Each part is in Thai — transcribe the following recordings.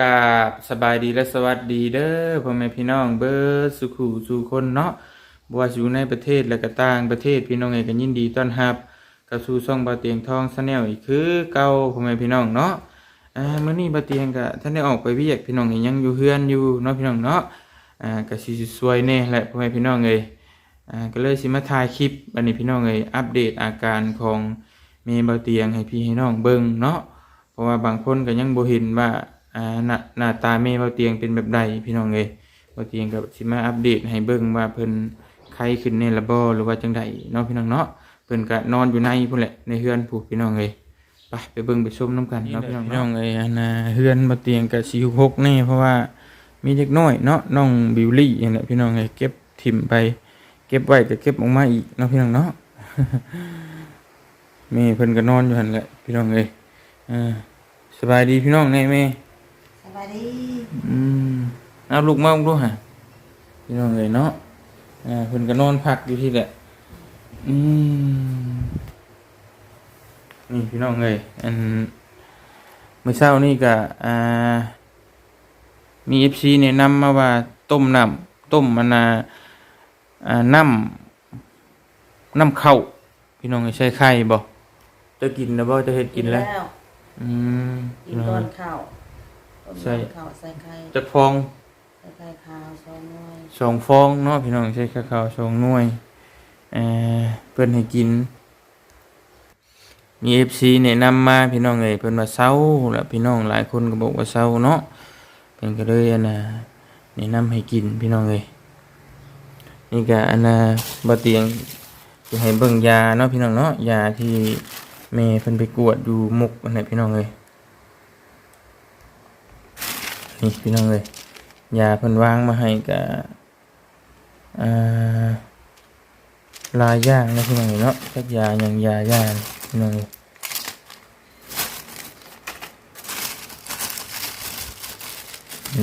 กาบสบายดีและสวัสดีเด้อพ่อแม่พี่น้องเบิร์ดสุขูสู่คนเนาะบ่ว่าอยู่ในประเทศและก็ต่างประเทศพี่น้องเองก็ยินดีต้อนรับกับสู่ช่องบาเตียงทองชาแนลอีกคือเก่าพ่อแม่พี่น้องเนาะอ่ามื้อนี้บาเตียงก็ท่านได้ออกไปเวียกพี่น้องเองยังอยู่เฮือนอยู่เนาะพี่น้องเนาะอ่าก็สิสวยแน่แหละพ่อแม่พี่น้องเอ้ยอ่าก็เลยสิมาถ่ายคลิปอันนี้พี่น้องเอ้ยอัปเดตอาการของเมย์บาเตียงให้พี่ให้น้องเบิ่งเนาะเพราะว่าบางคนก็ยังบ่เห็นว่า อ่าหน้าหน้าตาแม่เบาเตียงเป็นแบบใดพี่น้องเอ้ยเบาเตียงก็สิมาอัปเดตให้เบิ่งว่าเพิ่นไข้ขึ้นในระบ่หรือว่าจังใดเนาะพี่น้องเนาะเพิ่นก็นอนอยู่ในพุ่นแหละในเฮือนผู้พี่น้องเอ้ยไปไปเบิ่งไปชมนํกันเนาะพี่น้องพี่น้องเอ้ยอันน่ะเฮือนเบาเตียงก็สิหกแน่เพราะว่ามีเด็กน้อยเนาะน้องบิวลี่นี่แหละพี่น้องเอ้ยเก็บถิ่มไป เก็บไว้ก็เก็บออกมาอีกเนาะพี่น้องเนาะแม่เพิ่นก็นอนอยู่หั่นแหละพี่น้องเอ้ยอ่าสบายดีพี่น้องแน่แม่ สวัสดีอืมเอาลูกมาลูกฮะพี่น้องเลยเนาะอ่าเพิ่นก็นอนพักอยู่ที่แหละอืมนี่พี่น้องเลยอันเมื่อเช้านี่ก็อ่ามีเอฟซีแนะนำมาว่าต้มน้ำต้มมันน่ะอ่าน้ำน้ำข้าวพี่น้องเอ้ยใช้ไข่บ่จะกินนะบ่จะเฮ็ดกินแล้ว อืมกิพี่นน้องตอเอ้นยข้าวต้ม ใส่ตอนข้าวใส่ไข่จะฟองใส่ไข่ขาวสองหน่วยสองฟองเนาะพี่น้องใช้ข้าวขาวสองหน่วยเอ่อเพิ่นให้กิน มี FC แนะนำมาพี่น้องเอ้ยเพิ่นว่าเซาแล้วพี่น้องหลายคนก็บอกว่าเซาเนาะเพิ่นก็เลยอันน่ะแนะนำให้กินพี่น้องเอ้ยนี่ก็อันน่ะบ่เตียงสิให้เบิ่งยาเนาะพี่น้องเนาะยาที่แม่เพิ่นไปกวดอยู่มุกอันไหนพี่น้องเอ้ย นี่พี่น้องเอ้ยยาเพิ่นวางมาให้กะอ่าลายย่างนะพี่น้องเนาะจักยาอย่างยาย่างพี่น้องเนี่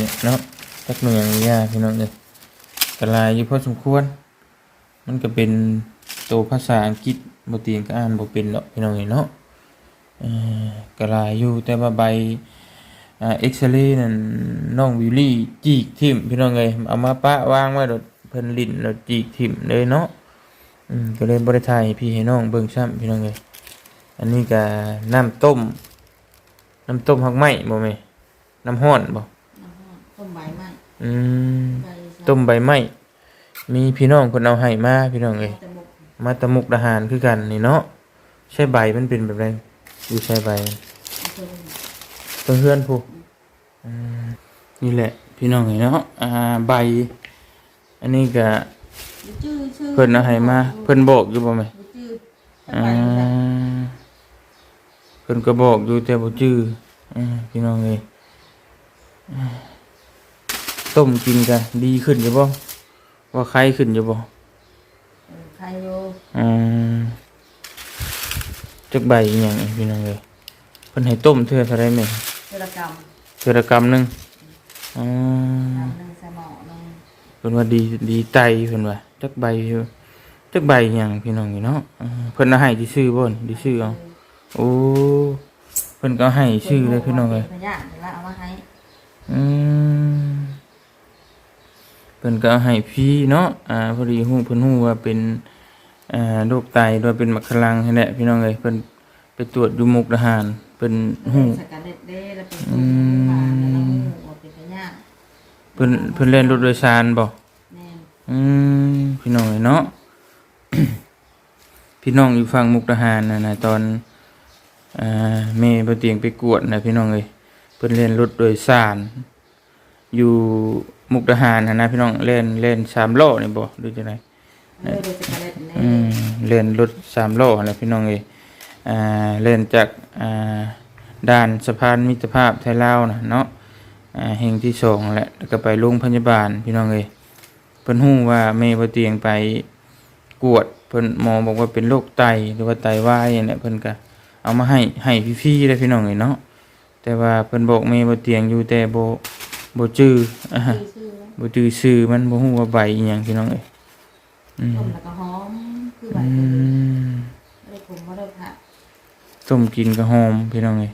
ยเนาะจักหน่วยอย่างยาพี่น้องเลยกะลายอยู่พอสมควร มันก็เป็นตัวภาษาอังกฤษบ่เตียงก็อ่านบ่เป็นเนาะพี่น้องเนาะเอ่อกะลายอยู่แต่ว่าใบ อ่าเอ็กซเรย์นั่นน้องวิลลี่จีกทิ่มพี่น้องเอ้ยเอามาปะวางไว้รถเพิ่นลิ้นรถจีกทิ่มเลยเนาะอืมก็เลยบ่ได้ถ่ายให้พี่ให้น้องเบิ่งซ้ำพี่น้องเอ้ยอันนี้ก็น้ำต้ม น้ำต้มหักไหม้บ่แม่น้ำร้อนบ่น้ำหอมต้มใบไม้อืมใบสะต้มใบไม้มีพี่น้องเพิ่นเอาให้มาพี่น้องเอ้ยจมูกมาตะมุกดาหารคือกันนี่เนาะใช่ใบมันเป็นแบบไรอยู่ใช่ใบ เพิ่มเพื่อนเพื่อนผู้อืมนี่แหละ พี่น้องเห็นเนาะอ่าใบ อันนี้ก็ชื่อชื่อเพิ่นเอาให้มาเพิ่นบอกอยู่บ่แม่ชื่ออ่าเพิ่นก็บอกอยู่แต่บ่จื้ออ่าพี่น้องเอ้ยอ่าต้มกินกันดีขึ้นอยู่บ่ว่าไข้ขึ้นอยู่บ่ไข่โยอืมจักใบอีหยังนี่พี่น้องเอ้ยเพิ่นให้ต้มเทื่อเท่าไรแม่ เทรกรรมเทื่อละกำหนึงอ๋อน้ำหนึ่งสมองหนึ่งเพิ่นว่าดีดีไตเพิ่นว่าจักใบอยู่จักใบหยังพี่น้องนี่เนาะอ่าเพิ่นเอาให้ที่ชื่อบ่นที่ชื่อเอาโอ้เพิ่นก็เอาให้ชื่อเลยพี่น้องเอ้ย พยาธิแล้วเอามาให้อืมเพิ่นก็เอาให้พี่เนาะ อ่า พอดีฮู้เพิ่นฮู้ว่าเป็น อ่า โรคไตด้วยเป็นมะขลังนั่นแหละพี่น้องเอ้ยเพิ่นไปตรวจอยู่มุกดาหาร เพิ่นฮู้สกัดเด็ดเด้แล้วเป็นอืมปานแล้วน้ำมูกออกเป็นพยาธิเพิ่นเพิ่นเล่นรถโดยสารบ่แม่นอืมพี่น้องเอ้ยเนาะ พี่น้องอยู่ฝั่งมุกดาหารนะนะตอนอ่าเมย์บ่เตียงไปกวดนะพี่น้องเอ้ยเพิ่นเล่นรถโดยสาร อยู่มุกดาหารนะนะพี่น้องเล่นเล่นสามล้อนี่บ่หรือจังไดเลยโดยสกัดเด็ดเด้อืมเล่นรถสามล้อนะพี่น้องเอ้ยอ่า เล่นจากอ่าด่านสะพานมิตรภาพไทยลาวนะเนาะอ่าแห่งที่สองแหละแล้วก็ไปโรงพยาบาลพี่น้องเอ้ยเพิ่นฮู้ว่าแม่บ่เตียงไปกวดเพิ่นหมอบอกว่าเป็นโรคไตหรือว่าไตวายเนี่ยเพิ่นก็เอามาให้ให้ฟรีๆเลยพี่น้องเอ้ยเนาะแต่ว่าเพิ่นบอกแม่บ่เตียงอยู่แต่บ่บ่จื้ออ่าชื่อบ่จื้อชื่อมันบ่ฮู้ว่าใบอีหยังพี่น้องเอ้ยอืมต้มแล้วก็หอมคือใบอืคือมไม่ ได้ผมกต้มกินก็หอมพี่น้องเอ้ย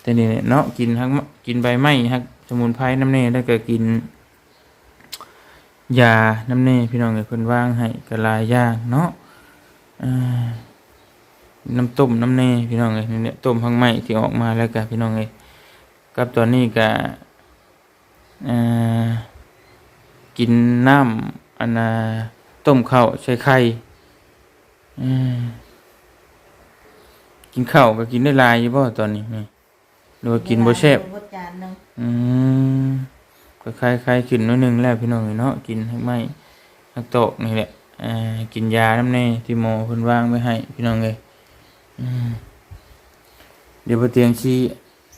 แต่นี่เนาะกินฮักมะกินใบไม้ฮักสมุนไพรน้ำเน่แล้วก็กินยาน้ำเน่พี่น้องเอ้ยเพิ่นวางให้ก็หลายยาเนาะน้ำต้มน้ำเน่พี่น้องเอ้ยเนี่ยต้มฮักไม้ที่ออกมาแล้วก็พี่น้องเอ้ยกับตอนนี้ก็กินน้ำอันต้มข้าวใส่ไข่อืม กินข้าวก็กินได้หลายอยู่บ่ตอนนี้แม่หรือว่ากินบ่แซ่บรสจานหนึงอืมก็คล้ายคล้ายๆขึ้นน้อยหนึ่งแล้วพี่น้องเนาะกินให้ไหมฮักโตะนี่แหละอ่ากินยาน้ำเน่ที่หมอเพิ่นวางไว้ให้พี่น้องเลยอืมเดี๋ยวบ่เตียงชี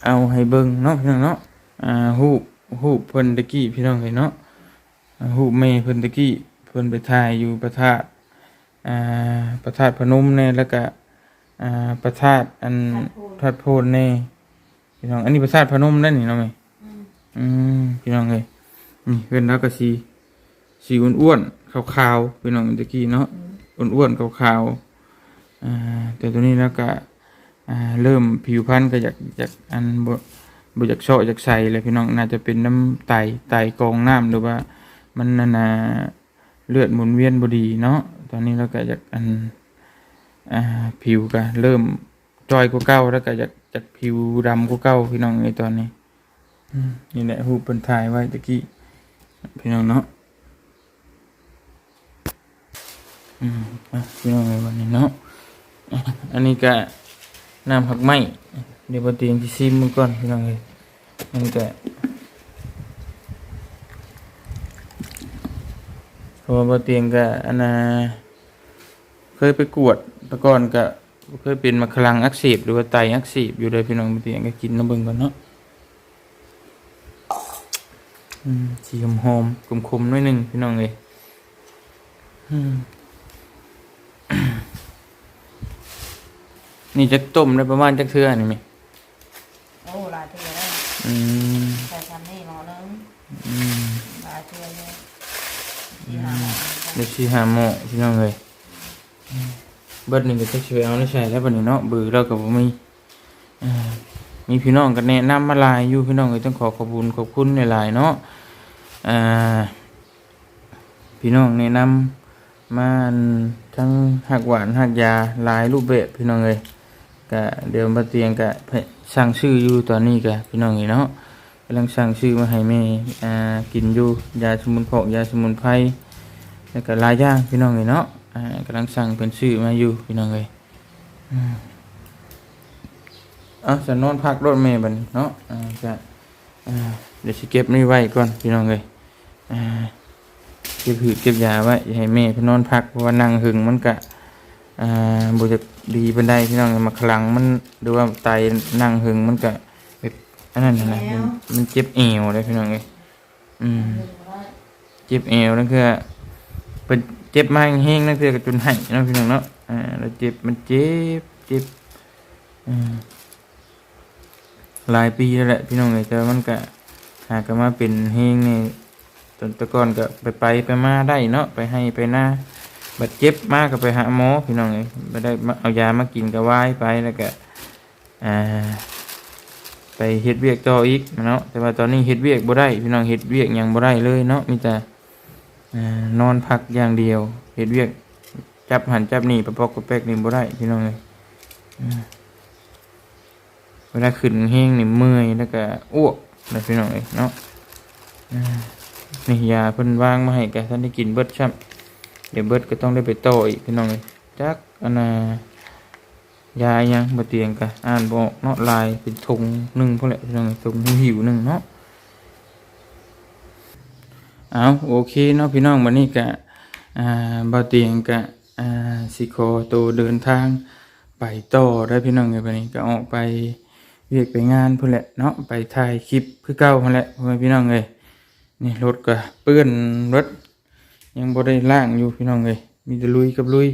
เอาให้เบิ่งเนาะพี่น้องเนาะอ่าฮูบฮูบเพิ่นตะกี้พี่น้องเลยเนาะอ่าฮูบแม่เพิ่นตะกี้เพิ่นไปถ่ายอยู่พระธาตุอ่าพระธาตุพนมแน่แล้วก็ อ่าพระธาตุอันพระโพธิ์แน่พี่น้อง อันนี้พระธาตุพนมนั่นนี่เนาะแม่อืมอืมพี่น้องเลยนี่เพื่อนเราก็สีสีอ้วนๆขาวๆพี่น้องตะกี้เนาะอ้วนๆขาวๆอ่าแต่ตัวนี้แล้วก็อ่าเริ่มผิวพรรณก็อยากอยากอันบ่บ่อยากเชาะอยากใส่เลยพี่น้องน่าจะเป็นน้ำไตไตกรองน้ำหรือว่ามันนานาเลือดหมุนเวียนบดีเนาะตอนนี้เราก็อยากอัน อ่าผิวก็เริ่มจอยกว่าเก่าแล้วก็อยากอยากผิวดำกว่าเก่าพี่น้องในตอนนี้อืมนี่แหละรูปเป็นถ่ายไว้ตะกี้พี่น้องเนาะอืมอะพี่น้องในวันนี้เนาะอะอันนี้ก็น้ำผักไหมเดี๋ยวปเตียงที่ซิมมือก่อนพี่น้องเลยอันนี้ก็เพราะว่าปเตียงก็อันน่ะเคยไปกวด แต่ก่อนก็เคยเป็นมะคลังอักเสบหรือว่าไตอักเสบอยู่เลยพี่น้องปเตียงก็กินน้ำเบิ่งก่อนเนาะอืมสีหอมหอมๆคมๆหน่อยหนึ่งพี่น้องเลยอืมนี่จะต้มได้ประมาณจักเทื่อนี่ไหมโอ้หลายเทื่อแล้วอืมใส่ทำนี่หมอนึงอืมหลายเทื่อเลยที่หาหมอเดี๋ยวชีหาหมอพี่น้องเลยอืม เบิดหนึ่งก็จะช่วยเอาได้ใช่แล้วบัดนี้เนาะเบือเรากับผมมีมีพี่น้องกันแนะนำมาหลายอยู่พี่น้องเลยต้องขอขอบคุณขอบคุณหลายๆเนาะอ่าพี่น้องแนะนำมาทั้งหักหวานหักยาหลายรูปแบบพี่น้องเลยก็เดี๋ยวมาเตียงก็สั่งชื่ออยู่ตอนนี้ก็พี่น้องเลยเนาะกำลังสั่งชื่อมาให้แม่อ่ากินอยู่ยาสมุนไพรยาสมุนไพรแล้วก็หลายอย่างพี่น้องเลยเนาะ กำลังสั่งเป็นชื่อมาอยู่พี่น้องเลยอืมเอะจะนอนพักรถเมย์บัดนเนาะอ่าจะอ่าเดี๋ยวสิเก็บนี่ไว้ก่อนพี่น้องเลยอ่าเก็บหืดเก็บยาไว้อย่าให้แม่พี่นอนพักเพราะว่านั่งหึงมันกะอ่าบ่จะดีปานใดพี่น้องมาคลังมันหรือว่าไตนั่งหึงมันกะแบบอันนั้นน่ะนะมันมันเจ็บเอวเลยพี่น้องเอ้ยอืมเจ็บเอวนั่นคือเป็น เจ็บมาแห้งนั่นคือกระจุนให้เนาะพี่น้องเนาะอ่าแล้วเจ็บมันเจ็บเจ็บอืมหลายปีแล้วแหละพี่น้องเอ้ยแต่ว่ามันกะหากมาเป็นแห้งนี่ตนตะก่อนก็ไปไปไปมาได้เนาะไปให้ไปหน้าบัดเจ็บมากก็ไปหาหมอพี่น้องเอ้ยไปได้เอายามากินก็วายไปแล้วก็อ่าไปเฮ็ดเวียกต่ออีกเนาะแต่ว่าตอนนี้เฮ็ดเวียกบ่ได้พี่น้องเฮ็ดเวียกยังบ่ได้เลยเนาะมีแต่ นอนพักอย่างเดียวเฮ็ดเวียก จับหันจับนี่ประปอกกระแปกนี่บ่ได้พี่น้องเอ้ยเวลาขึ้นแห้งนี่เมื่อยแล้วก็อ้วกนะพี่น้องเอ้ยเนาะนี่ยาเพิ่นวางมาให้แกท่านได้กินเบิดช่ำเดี๋ยวเบิดก็ต้องได้ไปต่ออีกพี่น้องเลยจักอันน่ะยายังบ่เตียงกะอ่านบอกเนาะลายเป็นถุงหนึ่งพุ่นแหละพี่น้องเอ้ยถุงหิวหนึ่งเนาะ เอาโอเคเนาะพี่น้องวันนี้กะอ่าบ่เตียงกะอ่าสิขอตัวเดินทางไปต่อได้พี่น้องเอ้ยวันนี้ก็ออกไปเวียกไปงานพุ่นแหละเนาะไปถ่ายคลิปคือเก่าพุ่นแหละพ่อพี่น้องเอ้ยนี่รถก็เปื้อนรถยังบ่ได้ล่างอยู่พี่น้องเลยมีแต่ลุยกับลุย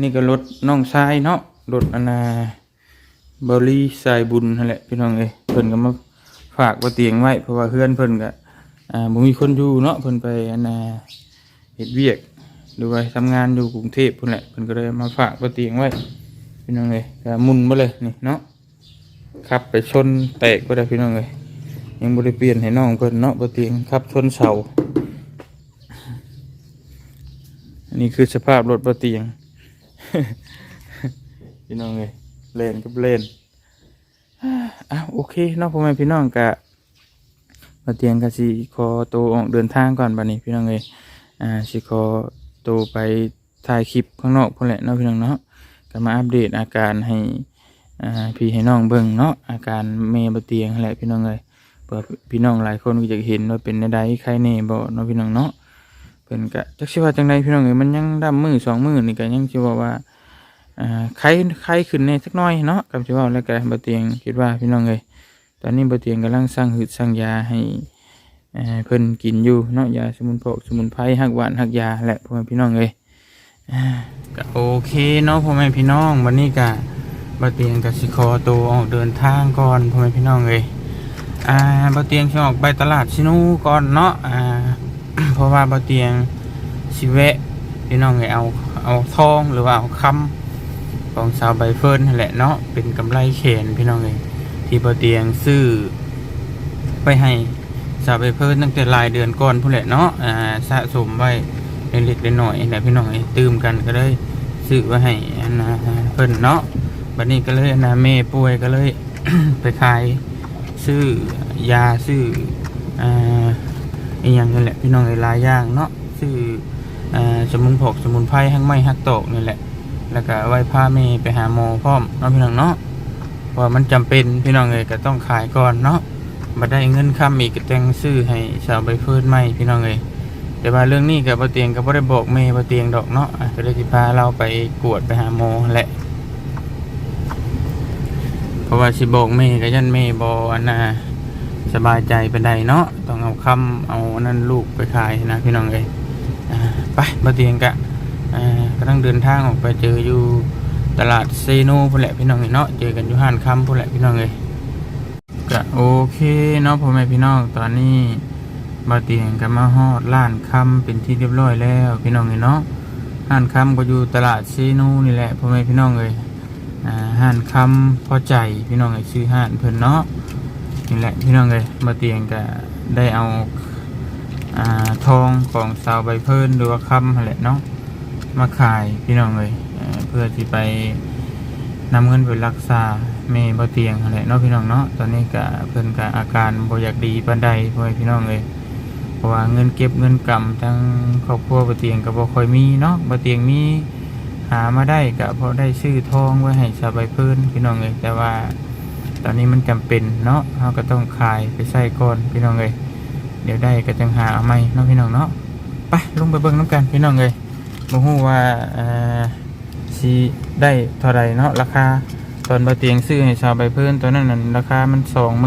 นี่ก็รถน้องชายเนาะรถอนาบอลี่สายบุญนั่นแหละพี่น้องเลยเพิ่นก็มาฝากว่าเตียงไว้เพราะว่าเพื่อนเพิ่นก็ อ่าบ่มีคนอยู่เนาะเพิ่นไปอนาเฮ็ดเวียกหรือว่าทำงานอยู่กรุงเทพพุ่นแหละเพิ่นก็เลยมาฝากว่าเตียงไว้พี่น้องเลยก็หมุนมาเลยนี่เนาะขับไปชนแตกก็ได้พี่น้องเลยยังบริเปลี่ยนให้น้องเพิ่นเนาะบ่เตียงขับชนเสาอันนี้คือสภาพรถบ่เตียงพี่น้องเลยเลนกับเลนอะโอเคเนาะพ่อแม่พี่น้องกะ บ่เตียงกสิขอตัวออกเดินทางก่อนบัดนี้พี่น้องเลยอ่าสิขอตัวไปถ่ายคลิปข้างนอกพุ่นแหละเนาะพี่น้องเนาะก็มาอัปเดตอาการให้อ่าพี่ให้น้องเบิ่งเนาะอาการเมย์บเตียงแหละพี่น้องเลยเผื่อพี่น้องหลายคนก็จะเห็นว่าเป็นในใดใครเน่บ่เนาะพี่น้องเนาะเพิ่นก็จักสิว่าจังไดพี่น้องเอ้ยมันยังดำมือสองมือนี่ก็ยังสิว่าว่าอ่าไข้ไข้ขึ้นแน่สักน่อยเนาะคำสิว่าแล้วก็บ่เตียงคิดว่าพี่น้องเอ้ย ตอนนี้บ่เตียงกำลังสร้างหืดสร้างยาให้เพิ่นกินอยู่เนาะยาสมุนไพรสมุนไพรฮักหวานฮักยาแหละพ่อแม่พี่น้องเอ้ยก็โอเคเนาะพ่อแม่พี่น้องวันนี้ก็บาเตียงกับสิคอตัวออกเดินทางก่อนพ่อแม่พี่น้องเลยอ่าบาเตียงจะออกไปตลาดชินูก่อนเนาะอ่าเพราะว่าบาเตียงสิแวะพี่น้องเลยเอาเอาทองหรือว่าเอาคำของสาวใบเฟิร์นนั่นแหละเนาะเป็นกำไรเขนพี่น้องเลย ที่บาเตียงซื้อไปให้สาวใบเฟิร์นตั้งแต่รายเดือนก่อนพุ่นแหละเนาะอ่าสะสมไว้เล็กๆน้อยๆแหละพี่น้องเอ้ยตื่มกันก็เลยซื้อไว้ให้อันนะเพิ่นเนาะบัดนี้ก็เลยอันนะแม่ป่วยก็เลย ไปขายซื้อยาซื้ออ่าอีกอย่างนั่แหละพี่น้องหลายอย่างเนาะซื้ออ่าสมุนผกสมุนไพรทั้งไม้ฮักโตกนี่แหละแล้วก็ไว้พาแม่ไปหาหมอพร้อมเนาะพี่น้องเนาะ เพรามันจำเป็นพี่น้องเลยก็ต้องขายก่อนเนาะมาได้เงินค้ำอีกก็แต่งซื้อให้สาวใบเฟิร์นใหม่พี่น้องเลยแต่ว่าเรื่องนี้กับปะเตียงก็บ่ได้บอกแม่ปะเตียงดอกเนาะก็เลยสิพาเราไปกวดไปหาหมแหละ เพราะว่าสิบอกแม่ก็ยันแม่บอันน่ะสบายใจไปได้เนาะต้องเอาคำเอานนั่นลูกไปขายนะพี่น้องเอยไปบาเตียงกะก็ต้องเดินทางออกไปเจออยู่ ตลาดเซโนพุ่นแหละพี่น้องเอ้ยเนาะเจอกันอยู่ห้านคำพุ่นแหละพี่น้องเอ้ยก็โอเคเนาะพ่อแม่พี่น้องตอนนี้บาเตียงก็มาฮอดร้านคำเป็นที่เรียบร้อยแล้วพี่น้องเนาะห้านคำก็อยู่ตลาดเซโนนี่แหละพ่อแม่พี่น้องเอ้ยห้านคำพอใจพี่น้องไอ้ชื่อห้านเพิ่นเนาะนี่แหละพี่น้องเลยมาเตียงก็ได้เอาทองของสาวใบเพิ่นหรือว่าคำนั่นแหละเนาะมาขายพี่น้องเลย พื่อที่ไปนำเงินไปรักษาแม่บ่เตียงนั่นแหละเนาะพี่น้องเนาะตอนนี้ก็เพิ่นก็อาการบ่อยากดีปานใดพ่อพี่น้องเลยเพราะว่าเงินเก็บเงินกำทั้งครอบครัวบ่เตียงก็บ่ค่อยมีเนาะบ่เตียงมีหามาได้ก็เพราะได้ซื้อทองไว้ให้ชาวใบเพิ่นพี่น้องเลยแต่ว่าตอนนี้มันจำเป็นเนาะเราก็ต้องขายไปใส่ก่อนพี่น้องเลยเดี๋ยวได้ก็จังหาเอาใหม่เนาะพี่น้องเนาะไปลงไปเบิ่งน้ำกันพี่น้องเลยบ่ฮู้ว่าเอ่อ สิได้เท่าไรเนาะราคาตอนบาเตียงซื้อให้ชาวใบเพิ่นตอนนั้นน่ะราคามัน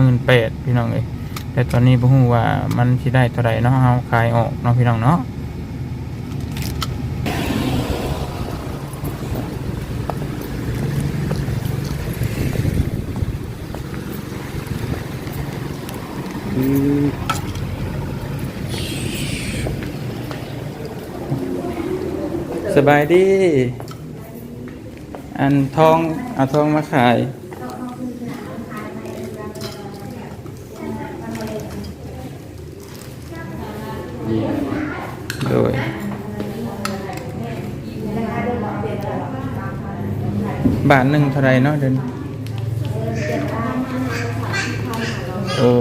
28,000พี่น้องเลยแต่ตอนนี้บ่ฮู้ว่ามันสิได้เท่าไรเนาะเฮาขายออกเนาะพี่น้องเนาะสบายดี อันทองเอาทองมาขายโดยบาทหนึ่งเท่าไรเนาะเดินโอ้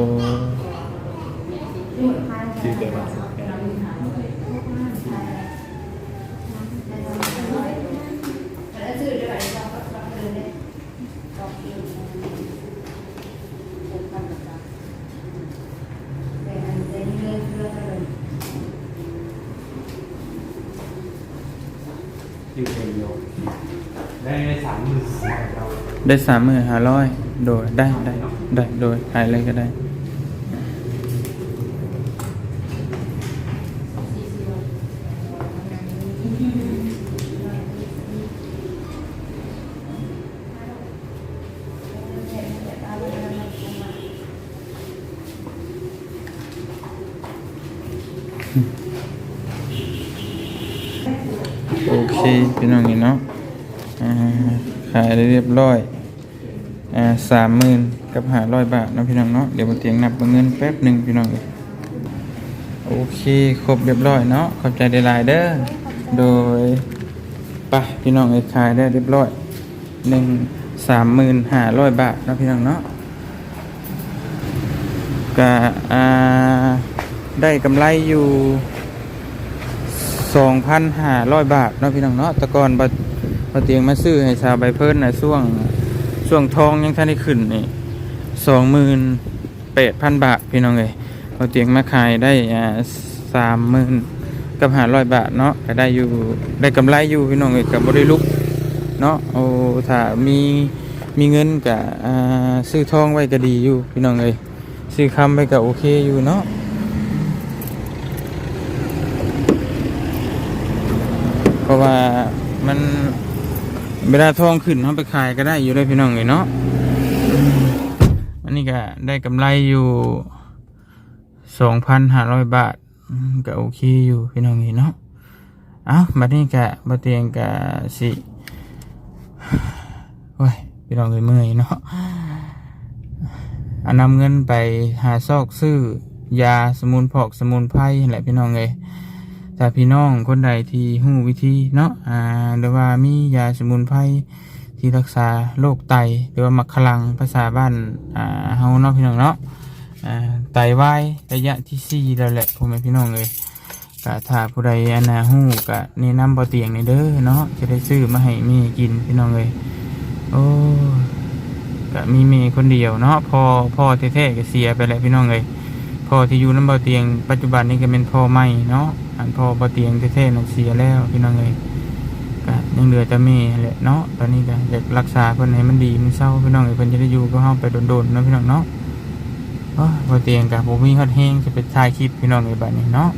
อยู่เองโยได้สามหมื่นเรา ได้สามหมื่นห้าร้อยโดยได้ได้ได้โดยขายเลยก็ได้โอเคพี่น้องนี่เนาะขายได้เรียบร้อย อ่าสามหมื่นกับห้าร้อยบาทนะพี่น้องเนาะเดี๋ยวมาเตียงนับเงินแป๊บหนึ่งพี่น้องโอเคครบเรียบร้อยเนาะขอบใจหลายเด้อโดยไปพี่น้องเอ้ขายได้เรียบร้อยหนึ่งสามหมื่นห้าร้อยบาทนะพี่น้องเนาะก็อ่าได้กำไรอยู่สองพันห้าร้อยบาทเนาะพี่น้องเนาะตะกอนบะบะเตียงมาซื้อให้ชาวใบเพิ่นนะช่วง ช่วงทองยังท่านได้ขึ้นนี่สองหมื่นแปดพันบาทพี่น้องเลยบะเตียงมาขายได้อ่าสามหมื่นกับหาร้อยบาทเนาะก็ได้อยู่ได้กำไรอยู่พี่น้องเลยกับบริลุกเนาะโอ้ถ้ามีมีเงินกับอ่าซื้อทองไว้ก็ดีอยู่พี่น้องเลยซื้อคำไว้ก็โอเคอยู่เนาะเพราะว่ามัน เวลาทองขึ้นเขาไปขายก็ได้อยู่ได้พี่น้องเลยเนาะอันนี้ก็ได้กำไรอยู่สองพันห้าร้อยบาทก็โอเคอยู่พี่น้องเลยเนาะเอ้าบัดนี้กะบัดเตียงกะสิโอ้ยพี่น้องเลยเมื่อยเนาะอานำเงินไปหาซอกซื้อยาสมุนพอกสมุนไพรนั่นแหละพี่น้องเลย ถ้าพี่น้องคนใดที่หู้วิธีเนาะอ่าหรือว่ามียาสมุนไพรที่รักษาโรคไตหรือว่ามักขลังภาษาบ้านอ่าเฮาเนาะพี่น้องเนาะอ่าไตวายระยะที่สี่แล้วแหละพ่อแม่พี่น้องเลยกะถ้าผู้ใดอันนาหู้กะแนะนำบ่เตียงในเด้อเนาะจะได้ซื้อมาให้แมีกินพี่น้องเลยโอ้กะมีเมย์คนเดียวเนาะพอพ่อแท้ๆก็เสียไปแล้วพี่น้องเลย พ่อที่อยู่น้ำเบาเตียงปัจจุบันนี้ก็เป็นพ่อใหม่เนาะอันพ่อเบาเตียงแท้ๆนั่นเสียแล้วพี่น้องเลยก็ยังเหลือแต่แม่แหละเนาะตอนนี้ก็อยากรักษาเพิ่นให้มันดีมันเศร้าพี่น้องเลยเพิ่นจะได้อยู่ก็เฮาไปโดนๆเนาะพี่น้องเนาะโอ้ยเบาเตียงกับผมมีฮอดแห้งจะไปถ่ายคลิปพี่น้องเลยบัดนี้เนาะ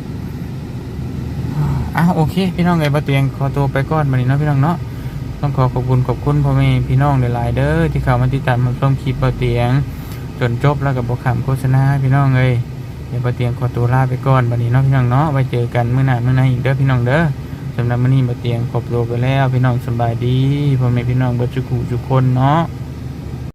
อะโอเค พี่น้องเลยบาเตียงขอตัวไปก่อนบัดนี้เนาะพี่น้องเนาะต้องขอขอบคุณขอบคุณพ่อแม่พี่น้องหลายๆเด้อที่เข้ามาติดตามมาชมคลิปเบาเตียงจนจบแล้วกับบอกคำโฆษณาพี่น้องเลย เดี๋ยวปเตียงขอตัวลาไปก่อนบัดนี้เนาะพี่น้องเนาะไว้เจอกันเมื่อหน้าเมื่อไหร่อีกเด้อพี่น้องเด้อสำหรับมื้อนี้ปเตียงขอบตัวไปแล้วพี่น้องสบายดีพ่อแม่พี่น้องเบิดทุกคู่ทุกคนเนาะ